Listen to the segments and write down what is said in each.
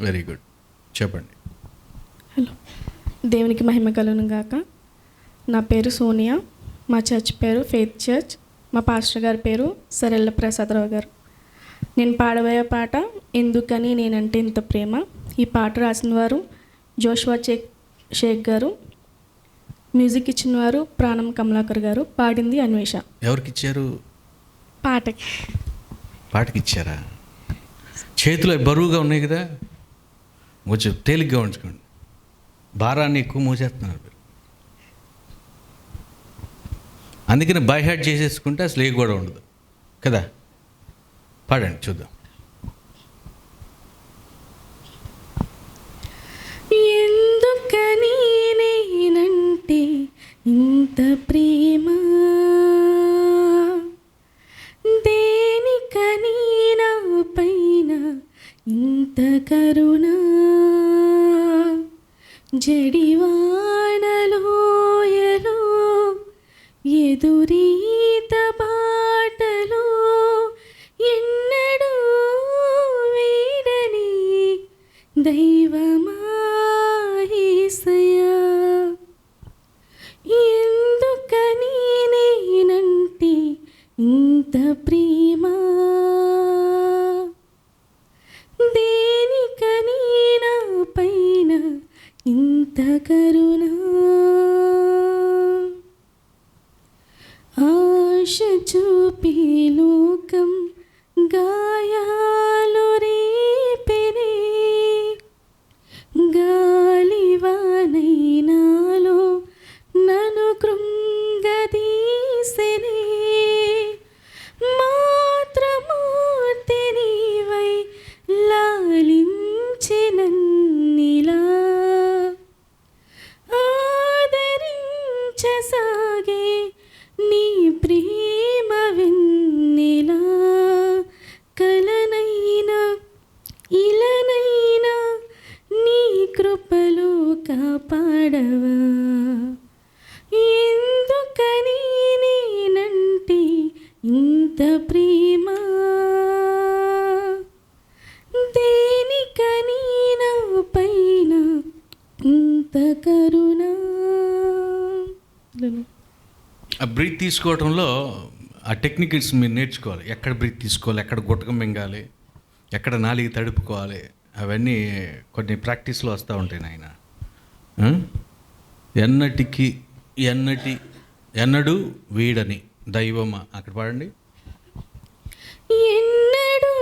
Very good. చెప్పండి. Hello. దేవునికి మహిమ కలుగును గాక. నా పేరు సోనియా. మా చర్చ్ పేరు ఫెయిత్ చర్చ్. మా పాస్టర్ గారి పేరు సరెల్ల ప్రసాదరావు గారు. నేను పాడబోయే పాట ఎందుకని నేనంటే ఇంత ప్రేమ. ఈ పాట రాసిన వారు జోష్వా షేక్ షేక్ గారు. మ్యూజిక్ ఇచ్చిన వారు ప్రాణం కమలాకర్ గారు. పాడింది అన్వేష. ఎవరికి ఇచ్చారు పాటకి. పాటకి ఇచ్చారా చేతులు బరువుగా ఉన్నాయి కదా. కొంచెం తేలిగ్గా ఉంచుకోండి. భారాన్ని ఎక్కువ మోసేస్తున్నారు అందుకని బై చేసేసుకుంటే అసలు ఏ కూడా ఉండదు. కదా? పాడండి చూద్దాం. ఎందుకని నేనంటే ఇంత ప్రేమ? దేనికని నా పైన ఇంత కరుణ? செடிவா కరుణ తీసుకోవడంలో ఆ టెక్నికల్స్ మీరు నేర్చుకోవాలి. ఎక్కడ బ్రీత్ తీసుకోవాలి ఎక్కడ గుట్టకం మింగాలి ఎక్కడ నాలిగి తడుపుకోవాలి అవన్నీ కొన్ని ప్రాక్టీస్లో వస్తూ ఉంటాయి నాయన? ఎన్నటికి ఎన్నటి ఎన్నడు వీడని దైవమా? అక్కడ పాడండి. ఎన్నడూ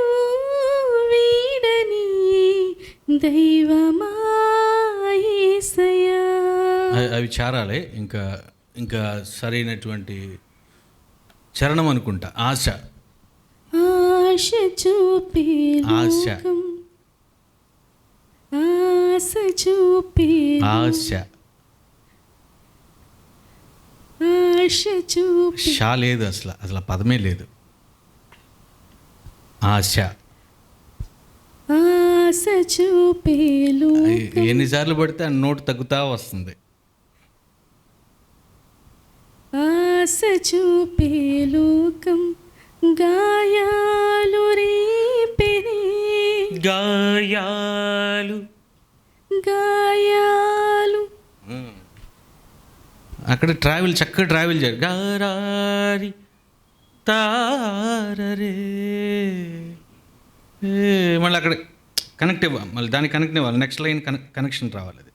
వీడని అవి- అవి చారాలి. ఇంకా ఇంకా సరైనటువంటి చరణం అనుకుంటా. ఆశ. ఆశ చూపే ఆశ. ఆశ చూపే ఆశ. ఆశ చూపే షా లేదు అసలు అసలు పదమే లేదు. ఆశ. ఆశ చూపే ఎన్నిసార్లు పడితే ఆ నోటు తగ్గుతా వస్తుంది. ఆశ చూపే లోకం గాయాలు రేపెనే. గాయాలు. గాయాలు. అక్కడ ట్రావెల్ చక్కగా ట్రావెల్ చేయాలి. గారారి తారరే. మళ్ళీ అక్కడ కనెక్ట్ ఇవ్వాలి మళ్ళీ దానికి కనెక్ట్ ఇవ్వాలి నెక్స్ట్ లైన్ కనెక్షన్ రావాలి అది.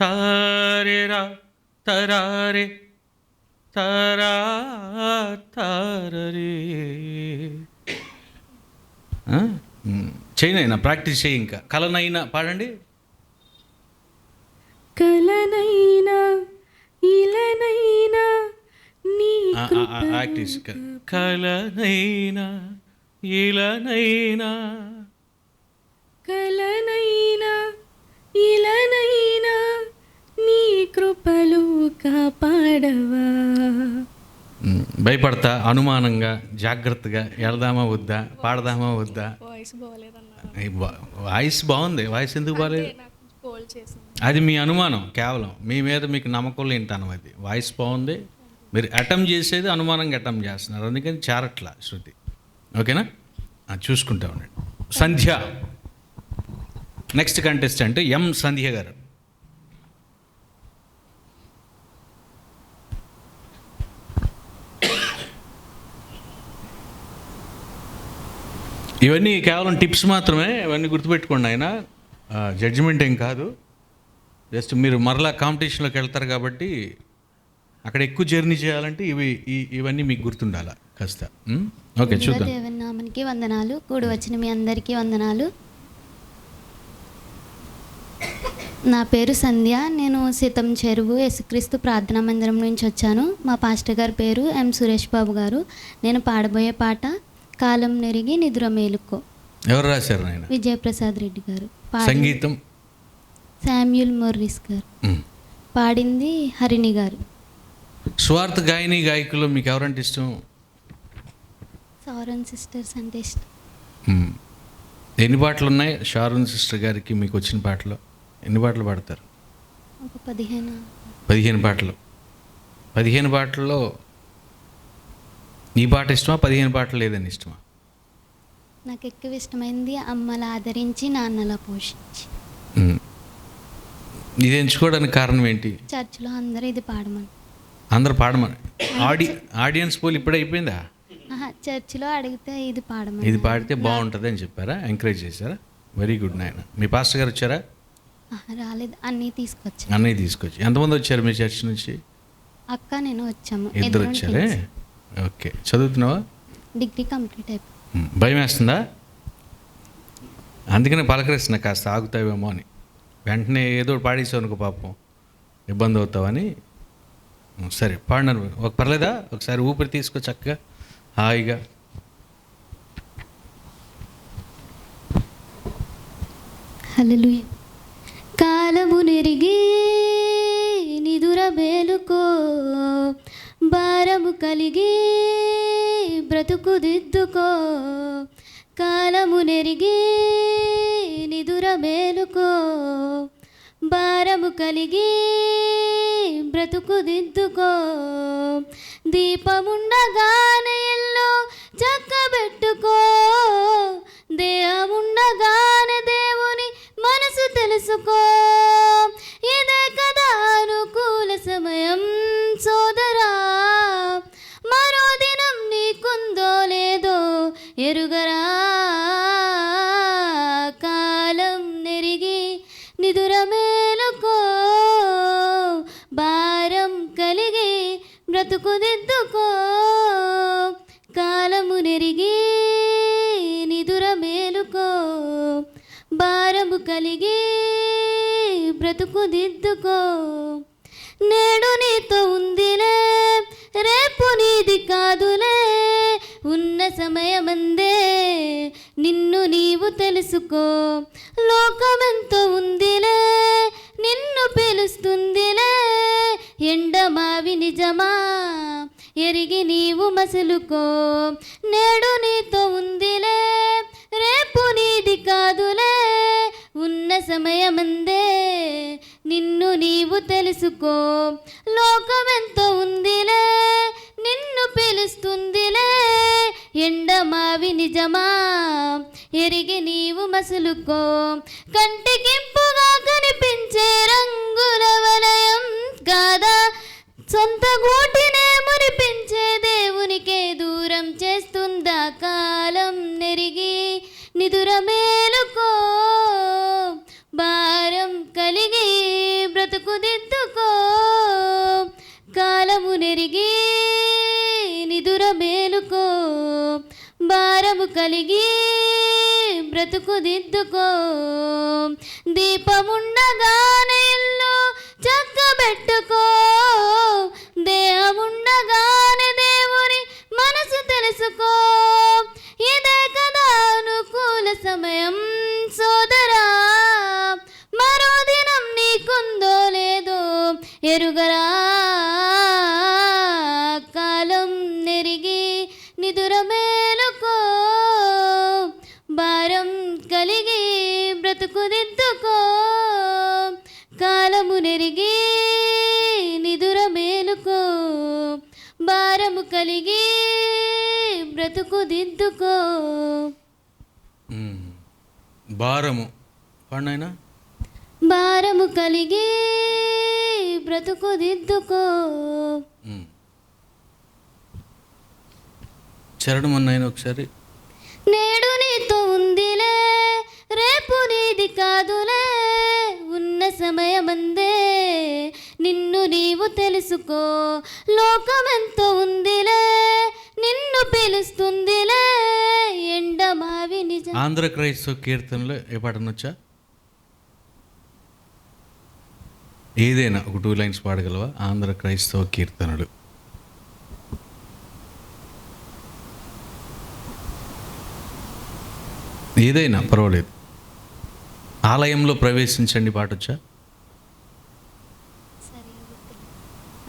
తారే రా తరారే. తరా తారరే చేయనైనా ప్రాక్టీస్ చేయి ఇంకా. కలనైనా పాడండి. కలనైనా ఇలనైనా నీ ఆ, ఆ, ఆ, ప్రాక్టీస్. కలనైనా ఇలనైనా. కలనైనా ఇలనైనా నీ కృపలు కాపాడవా? భయపడతా అనుమానంగా జాగ్రత్తగా వెళ్దామా వద్దా పాడదామా వద్దా? వాయిస్ బాగుంది. వాయిస్ ఎందుకు బాగాలేదు? నాకు కోల్ చేసింది. అది మీ అనుమానం కేవలం. మీ మీద మీకు నమ్మకం లేనితనం అది. వాయిస్ బాగుంది. మీరు అటెంప్ట్ చేసేది అనుమానంగా అటెంప్ట్ చేస్తున్నారు. అందుకని చేరట్లా శృతి. ఓకేనా? చూసుకుంటా ఉండండి. సంధ్య. నెక్స్ట్ కంటెస్టెంట్ ఎం సంధ్య గారు. ఇవన్నీ కేవలం టిప్స్ మాత్రమే ఇవన్నీ గుర్తుపెట్టుకోండి ఆయన. జడ్జిమెంట్ ఏం కాదు. జస్ట్ మీరు మరలా కాంపిటీషన్లోకి వెళ్తారు కాబట్టి అక్కడ ఎక్కువ జర్నీ చేయాలంటే ఇవి ఇవన్నీ మీకు గుర్తుండాలా కాస్త? ఓకే చూద్దాం. వందనాలు. కూడి వచ్చిన మీ అందరికీ వందనాలు. నా పేరు సంధ్య. నేను సీతం చెరువు యేసుక్రీస్తు ప్రార్థనా మందిరం నుంచి వచ్చాను. మా పాస్టర్ గారి పేరు ఎం సురేష్ బాబు గారు. నేను పాడబోయే పాట కాలం నెరిగి నిద్ర మేలుకో. ఎవరు రాశారు నాయన? విజయప్రసాద్ రెడ్డి గారు. సంగీతం? శామ్యుల్ మొర్రిస్ గారు. పాడింది హరిణి గారు. స్వార్థ గాయని గాయకులు మీకు ఎవరంటే ఇష్టం? సౌరన్ సిస్టర్స్ అంటే ఇష్టం. ఎన్ని పాటలు ఉన్నాయి షారూన్ సిస్టర్ గారికి మీకు వచ్చిన పాటలు? ఎన్ని పాటలు పాడతారు? ఒక పదిహేను. పదిహేను పాటలు. పదిహేను పాటల్లో నీ పాట ఇష్టమా? పదిహేను పాటలు లేదని ఇష్టమా? నాకు ఎక్కువ ఇష్టమైంది అమ్మలా ఆదరించి నాన్నలా పోషించి. ఇది ఎంచుకోవడానికి కారణం ఏంటి? చర్చిలో అందరూ ఇది పాడమని. అందరు పాడమని. ఆడి ఆడియన్స్ పోల్ ఇప్పుడే అయిపోయిందా? చర్చిలో అడిగితే ఇది పాడమని. ఇది పాడితే బాగుంటుంది అని చెప్పారా? ఎంకరేజ్ చేశారా? వెరీ గుడ్ నాయన. మీ పాస్టర్ గారు వచ్చారా? రాలేదు. అన్నీ తీసుకొచ్చాను అన్నయ్య తీసుకొచ్చి. ఎంతమంది వచ్చారు మీ చర్చ్ నుంచి? అక్క నేను వచ్చాము. ఇద్దరు వచ్చారే. ఓకే. చదువుతున్నావా? డిగ్రీ కంప్లీట్ అయిపోయింది భయం వేస్తుందా? అందుకనే పలకరిస్తున్నా కాస్త ఆగుతావేమో అని. వెంటనే ఏదో పాడేసావు అనుకో పాపం. ఇబ్బంది అవుతావని. సరే పాడినారు. ఒక పర్లేదా? ఒకసారి ఊపిరి తీసుకో చక్కగా. హాయిగా. హల్లెలూయా. కాలము నెరిగి నిదుర మేలుకో. భారము కలిగి బ్రతుకు దిద్దుకో కాలము నెరిగి నిదుర మేలుకో. భారము కలిగి బ్రతుకు దిద్దుకో దీపముండగానే ఎల్లో చక్కబెట్టుకో. దేహముండగానే దేవుని మనసు తెలుసుకో. ఇదే కదా అనుకూల సమయం. ఎరుగరా? కాలం నెరిగి నిదుర మేలుకో భారం కలిగి బ్రతుకు దిద్దుకో కాలము నెరిగి నిదుర మేలుకో భారము కలిగి బ్రతుకు దిద్దుకో నేడు నీతో ఉందిలే రేపు నీది కాదులే. ఉన్న సమయమందే నిన్ను నీవు తెలుసుకో. లోకమెంతో ఉందిలే నిన్ను పిలుస్తుందిలే. ఎండమావి నిజమా ఎరిగి నీవు మసులుకో. నేడు నీతో ఉందిలే రేపు నీది కాదులే. ఉన్న సమయమందే నిన్ను నీవు తెలుసుకో. లో ఎండమావి నిజమా? ఎరిగి నీవు మసులుకో. కంటికింపుగా కనిపించే రంగుల వలయం కాదా? సొంత గూటినే మురిపించే దేవునికే దూరం చేస్తుందా కాలం నెరిగి? నిదురమే కలిగి బ్రతుకు దిద్దుకో. దీపముండగానే భారము కలిగి బ్రతుకు దిద్దుకో చరణం అన్నాయన ఒకసారి. నేడు నీతో ఉందిలే రేపు నీది కాదులే ఉన్న సమయమందే. నిన్ను నీవు తెలుసుకో లోకమెంతో ఉందిలే నిన్ను పిలుస్తుందిలే ఎండమావి నిజం ఆంధ్ర క్రైస్తవ కీర్తనలో ఏ పాట ఏదైనా ఒక టూ లైన్స్ పాడగలవా? ఆంధ్ర క్రైస్తవ కీర్తనలు. ఏదైనా పర్వాలేదు. ఆలయంలో ప్రవేశించండి పాటొచ్చా?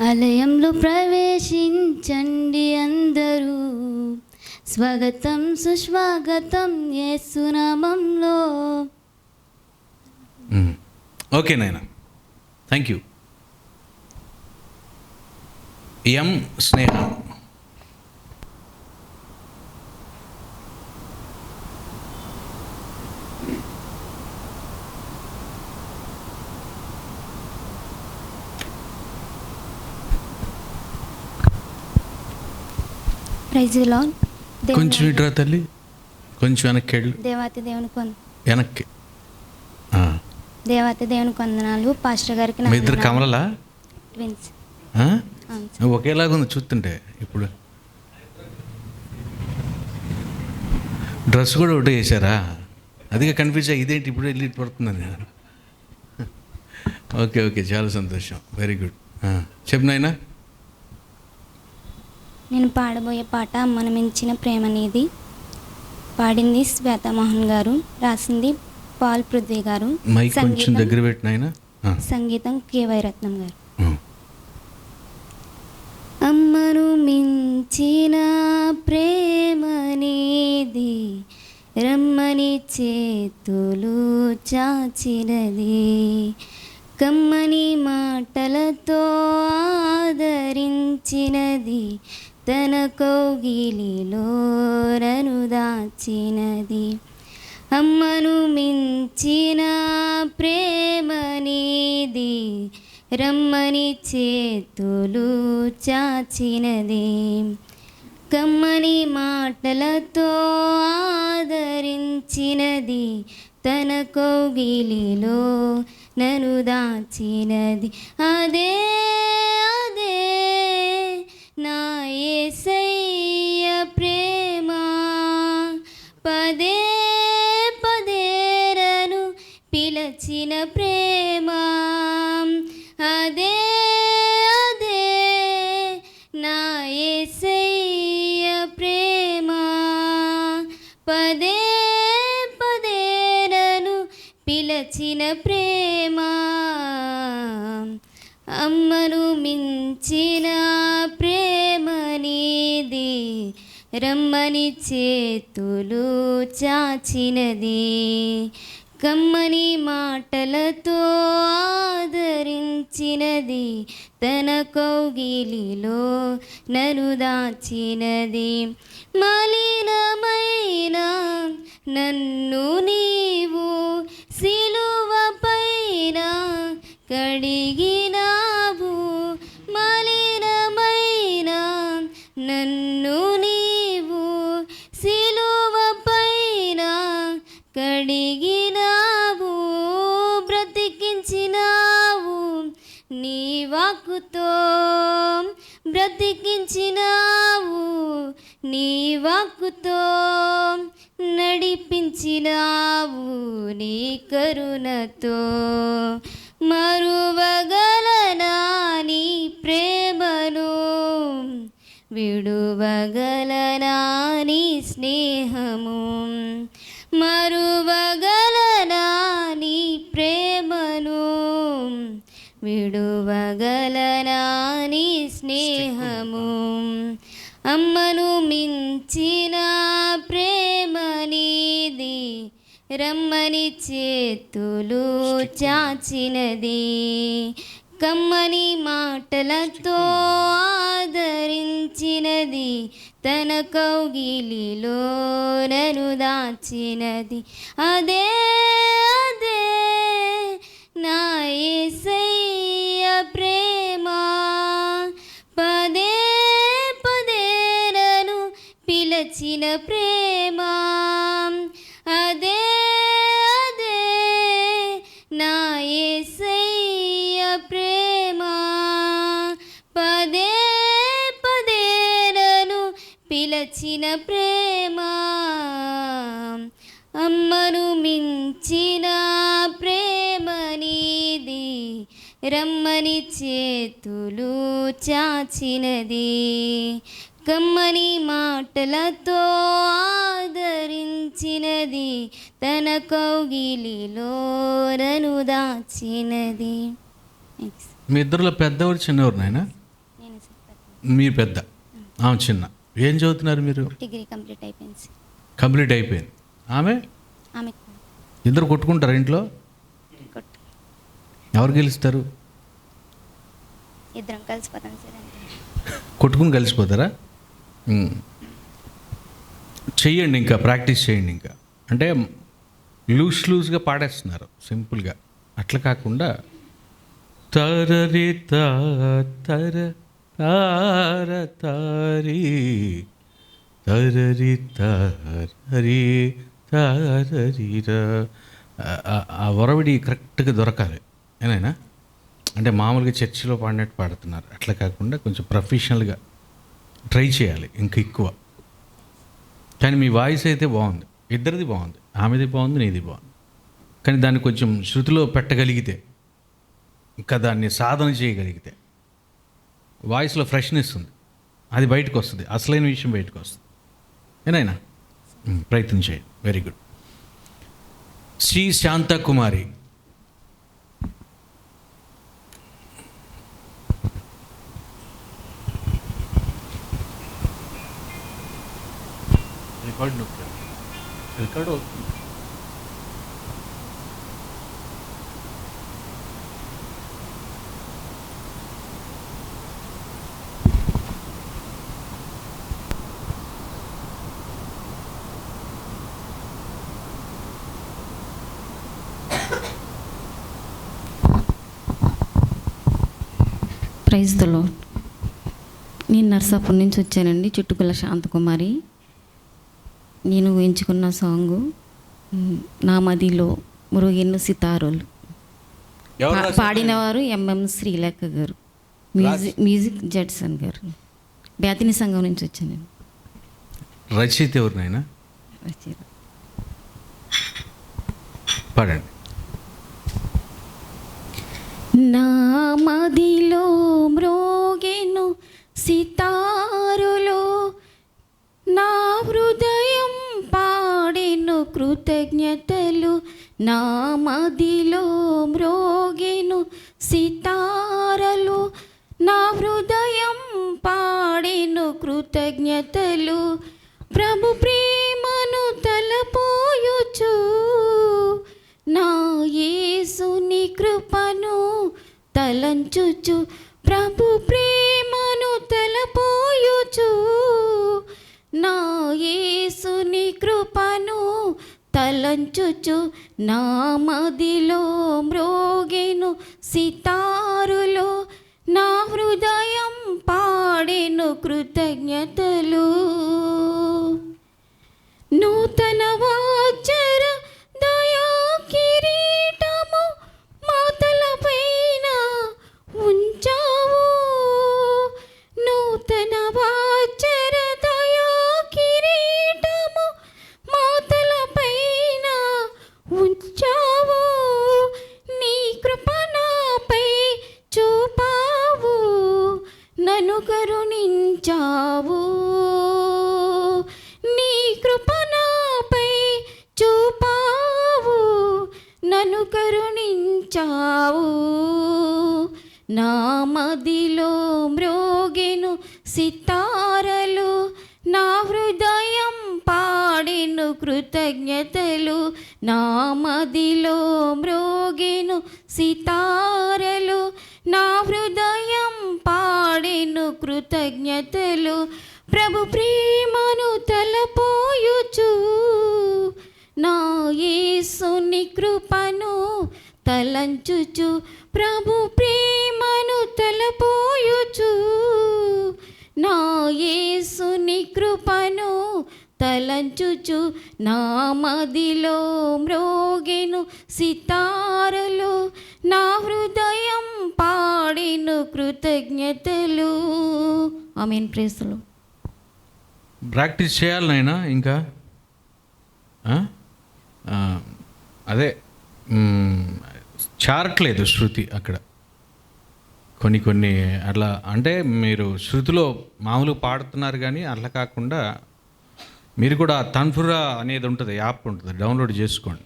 ఆలయంలో ప్రవేశించండి అందరూ. స్వాగతం సుస్వాగతం యేసునామంలో. మ్మ్. ఓకే నాయన. థ్యాంక్ యూ ఎం స్నేహ కొంచెం ఇటురా తల్లి. కొంచెం వెనక్కి వెళ్ళు. దేవాతి దేవుని వెనక్కి. దేవాతి దేవుని కొందనాలు పాస్టర్ గారికి మీ ఇద్దరు కమలలా? ట్విన్స్. ఒకేలాగా ఉంది చూస్తుంటే ఇప్పుడు. డ్రెస్ కూడా ఒకటే వేసారా అదిగా కన్ఫ్యూజ్ అయ్యి ఇదేంటి ఇప్పుడు వెళ్ళి పడుతుందని. ఓకే ఓకే చాలా సంతోషం. వెరీ గుడ్ చెప్పు నాయనా. నేను పాడబోయే పాట అమ్మను మించిన ప్రేమ నీది. పాడింది శ్వేతమోహన్ గారు. రాసింది పాల్ పృథ్వీ గారు. మైక్ కొంచెం సంగీతం- దగ్గర సంగీతం కే వైరత్నం గారు. అమ్మను మించిన ప్రేమ నీది రమ్మని చేతులు చాచినది. కమ్మని మాటలతో ఆదరించినది తన కౌగిలిలో రను దాచినది అమ్మను మించిన ప్రేమ నీది రమ్మని చేతులు చాచినది. కమ్మని మాటలతో ఆదరించినది తన కోగిలిలో నను దాచినది. అదే అదే నా ఏసే రమ్మని చేతులు చాచినది కమ్మని మాటలతో ఆదరించినది తన కౌగిలిలో నను దాచినది. మలినమైన నన్ను నీవు సిలువ పైన కడిగినావు. మలిన వాక్కుతో బ్రతికించినావు నీ వాక్కుతో నడిపించినావు నీ కరుణతో. మరువగలనా నీ ప్రేమను? విడువగలనా ఇచ్చిన ప్రేమ నీది రమ్మని చేతులు చాచినది. కమ్మని మాటలతో ఆదరించినది తన కౌగిలిలో నను దాచినది. అదే అదే చేసిన ప్రేమ. అదే అదే నా ఏసయ్య ప్రేమ. పదే పదే పిలచిన ప్రేమ. అమ్మను మించిన ప్రేమ నీది. రమ్మని చేతులు చాచినది. కమ్మని మాటలతో ఆదరించినది తన కౌగిలిలో నను దాచినది. మీ ఇద్దరులో పెద్దవారు చిన్నవారు నాయన. మీరు పెద్ద? ఆమె చిన్న. ఏం చదువుతున్నారు మీరు? డిగ్రీ కంప్లీట్ అయిపోయింది కంప్లీట్ అయిపోయింది. ఆమె? ఆమె ఇద్దరు కొట్టుకుంటారు ఇంట్లో? ఎవరు గెలుస్తారు? ఇద్దరం కలిసిపోతాం సార్ కొట్టుకుని కలిసిపోతారా. చెయ్యండి ఇంకా ప్రాక్టీస్ చేయండి ఇంకా. అంటే లూజ్ లూజ్గా పాడేస్తున్నారు సింపుల్గా. అట్లా కాకుండా తరరి తా తర తార తారి తరరి తారరి తారరిరా ఆ- ఆ- ఆ ఒరవిడి కరెక్ట్గా దొరకాలి. ఏనైనా అంటే మామూలుగా చర్చిలో పాడినట్టు పాడుతున్నారు. అట్లా కాకుండా కొంచెం ప్రొఫెషనల్గా ట్రై చేయాలి ఇంకా ఎక్కువ. కానీ మీ వాయిస్ అయితే బాగుంది. ఇద్దరిది బాగుంది. ఆమెది బాగుంది నీది బాగుంది. కానీ దాన్ని కొంచెం శృతిలో పెట్టగలిగితే ఇంకా దాన్ని సాధన చేయగలిగితే వాయిస్లో ఫ్రెష్నెస్ ఉంది. అది బయటకు వస్తుంది అసలైన విషయం బయటకు వస్తుంది ఏనాయనా ప్రయత్నం చేయండి. Very good. Shri Shantakumari record నొక్కాను record అవుతుంది. ప్రైజ్ దలో నేను నర్సాపూర్ నుంచి వచ్చానండి చుట్టుకుల శాంతకుమారి. నేను ఎంచుకున్న సాంగు నా మదిలో మురుగెన్ను సితారోలు? పాడినవారు ఎంఎం శ్రీలేఖ గారు. మ్యూజిక్ మ్యూజిక్ జడ్సన్ గారు. బ్యాతిని సంఘం నుంచి వచ్చానండి రచయిత ఎవరు నాయనా? వచ్చారు. పాడండి. నా మదిలో మ్రోగెను సితారులో. కృతజ్ఞతలు నా మదిలో మ్రోగెను సితారలు నా హృదయం పాడెను కృతజ్ఞతలు ప్రభు ప్రేమను తలపోయుచు నా యేసుని కృపను తలంచుచు ప్రభు ప్రేమ తలంచుచు నా మదిలో మ్రోగెను సితారులో నా హృదయం పాడెను కృతజ్ఞతలు. నూతనవ నన్ను కరుణించావు నీ కృప నాపై చూపావు. నన్ను కరుణించావు. నా మదిలో మ్రోగెను సితారలు. నా హృదయం పాడెను కృతజ్ఞతలు. నా మదిలో మ్రోగెను సితారలు. నా హృదయం నేను కృతజ్ఞతలు ప్రభు ప్రేమను తలపోయుచు. నా యేసుని కృపను తలంచుచు ప్రభు ప్రేమను తలపోయుచు. నా యేసుని కృపను తలంచుచు నా మదిలో మ్రోగెను సితారలు. నా హృదయం పాడిను కృతజ్ఞతలు. ఆమెన్ ప్రేసులు ప్రాక్టీస్ చేయాలి నాయనా ఇంకా? అదే చారట్లేదు శృతి అక్కడ. కొన్ని కొన్ని అట్లా అంటే మీరు శృతిలో మామూలు పాడుతున్నారు కానీ అట్లా కాకుండా మీరు కూడా తన్ఫురా అనేది ఉంటుంది యాప్ ఉంటుంది డౌన్లోడ్ చేసుకోండి.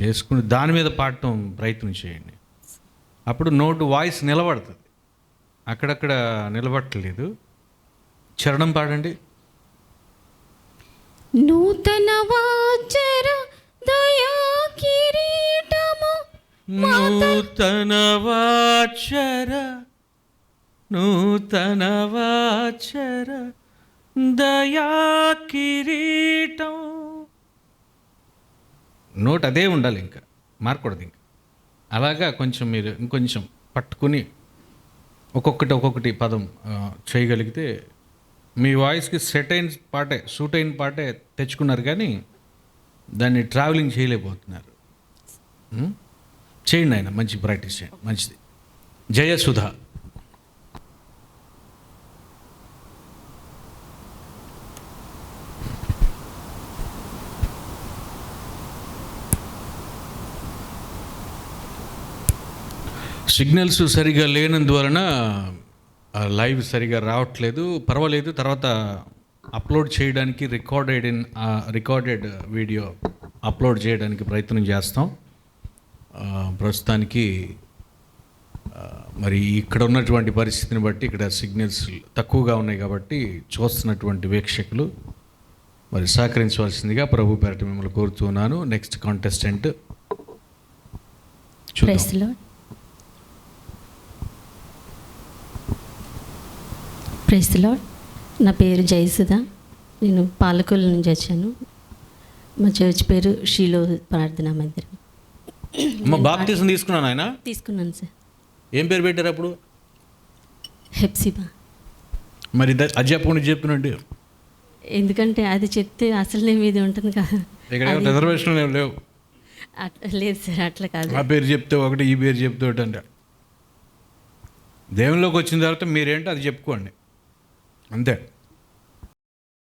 చేసుకుని దాని మీద పాడటం ప్రయత్నం చేయండి. అప్పుడు నోటు వాయిస్ నిలబడుతుంది. అక్కడక్కడ నిలబడట్లేదు చరణం పాడండి. నూతన వాచర దయా కిరీటము నూతన వాచర నూతన వాచర దయా కిరీటం. నోట్ అదే ఉండాలి ఇంకా. మారకూడదు ఇంకా. అలాగా కొంచెం మీరు ఇంకొంచెం పట్టుకుని ఒక్కొక్కటి ఒక్కొక్కటి పదం చేయగలిగితే మీ వాయిస్కి సెట్ అయిన పాటే సూట్ అయిన పాటే తెచ్చుకున్నారు కానీ దాన్ని ట్రావెలింగ్ చేయలేకపోతున్నారు. చేయండి ఆయన మంచి ప్రాక్టీస్ చేయండి మంచిది. జయసుధ సిగ్నల్స్ సరిగా లేనందువలన లైవ్ సరిగా రావట్లేదు. పర్వాలేదు తర్వాత అప్లోడ్ చేయడానికి recorded in recorded video upload చేయడానికి ప్రయత్నం చేస్తాం. ప్రస్తుతానికి మరి ఇక్కడ ఉన్నటువంటి పరిస్థితిని బట్టి ఇక్కడ సిగ్నల్స్ తక్కువగా ఉన్నాయి కాబట్టి చూస్తున్నటువంటి వీక్షకులు మరి సహకరించవలసిందిగా ప్రభు పేరట మిమ్మల్ని కోరుతున్నాను నెక్స్ట్ కాంటెస్టెంట్ చూద్దాం. ప్రైస్లో నా పేరు జయసుధ. నేను పాలకొల్లు నుంచి వచ్చాను. మా చర్చ్ పేరు షీలో ప్రార్థనా మందిరం. అమ్మ బాప్తీసం తీసుకున్నాను ఆయన? తీసుకున్నాను సార్. ఏం పేరు పెట్టారు అప్పుడు? హెప్సిబా. మరి ద- అది చెప్పకుండా చెప్తున్నట్టు ఎందుకంటే అది చెప్తే అసలు మీద ఉంటుంది కదా. ఇక్కడ ఏం లేవు. అట్లా లేదు సార్ అట్లా కాదు. ఆ పేరు చెప్తే ఒకటి ఈ పేరు చెప్తే ఒకటి అంటే. దేవునిలోకి వచ్చిన తర్వాత మీరేంటో అది చెప్పుకోండి. 안 돼.